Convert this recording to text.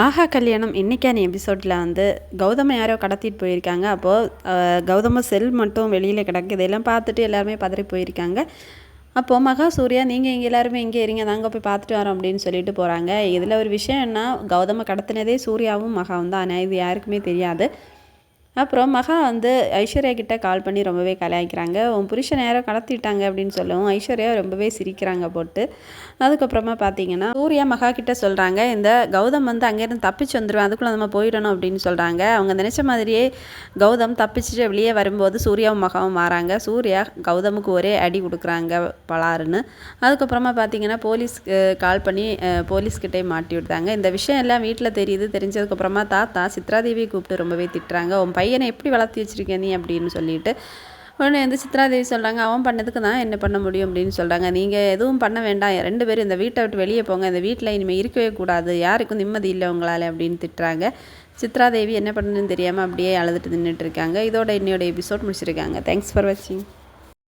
ஆஹா கல்யாணம் இன்றைக்கான எபிசோடில் வந்து கௌதம யாரோ கடத்திட்டு போயிருக்காங்க. அப்போது கௌதம செல் மட்டும் வெளியில் கிடக்கு இதெல்லாம் பார்த்துட்டு எல்லாருமே பதறி போயிருக்காங்க. அப்போது மகா சூர்யா நீங்கள் இங்கே எல்லாருமே இங்கே இருங்க. நாங்கள் போய் பார்த்துட்டு வரோம் அப்படின்னு சொல்லிட்டு போகிறாங்க இதில் ஒரு விஷயம் என்ன கௌதம கடத்தினதே சூர்யாவும் மகாவும் தான் ஆனால் இது யாருக்குமே தெரியாது. அப்புறம் மகா வந்து ஐஸ்வர்யா கிட்டே கால் பண்ணி ரொம்பவே கலாய்க்கிறாங்க. உன் புருஷன் நேரம் கடத்திட்டாங்க அப்படின்னு சொல்லவும் ஐஸ்வர்யா ரொம்பவே சிரிக்கிறாங்க போட்டு. அதுக்கப்புறமா பார்த்தீங்கன்னா சூர்யா மகா கிட்ட சொல்கிறாங்க இந்த கௌதம் வந்து அங்கேருந்து தப்பிச்சு வந்துடுவேன் அதுக்குள்ளே நம்ம போயிடணும் அப்படின்னு சொல்கிறாங்க அவங்க நினச்ச மாதிரியே கௌதம் தப்பிச்சுட்டு வெளியே வரும்போது சூர்யாவும் மகாவும் மாறாங்க. சூர்யா கௌதமுக்கு ஒரே அடி கொடுக்குறாங்க பலாருன்னு. அதுக்கப்புறமா பார்த்தீங்கன்னா போலீஸ்க்கு கால் பண்ணி போலீஸ்கிட்டே மாட்டி விட்டாங்க. இந்த விஷயம் எல்லாம் வீட்டில் தெரியுது தெரிஞ்சதுக்கப்புறமா தாத்தா சித்ராதேவியை கூப்பிட்டு ரொம்பவே திட்டுறாங்க. உன் பையனை எப்படி வளர்த்தி வச்சுருக்க நீ அப்படின்னு சொல்லிட்டு உடனே வந்து சித்ராதேவி சொல்கிறாங்க அவன் பண்ணதுக்கு தான் என்ன பண்ண முடியும்? அப்படின்னு சொல்கிறாங்க நீங்கள் எதுவும் பண்ண வேண்டாம். ரெண்டு பேரும் இந்த வீட்டை விட்டு வெளியே போங்க. இந்த வீட்டில் இனிமேல் இருக்கவே கூடாது. யாருக்கும் நிம்மதி இல்லை உங்களால். அப்படின்னு திட்டுறாங்க. சித்ராதேவி என்ன பண்ணணுன்னு தெரியாமல் அப்படியே அழுதுட்டு நின்றுட்டு இருக்காங்க. இதோட இன்னையோட எபிசோட் முடிச்சிருக்காங்க. தேங்க்ஸ் ஃபார் வாட்சிங்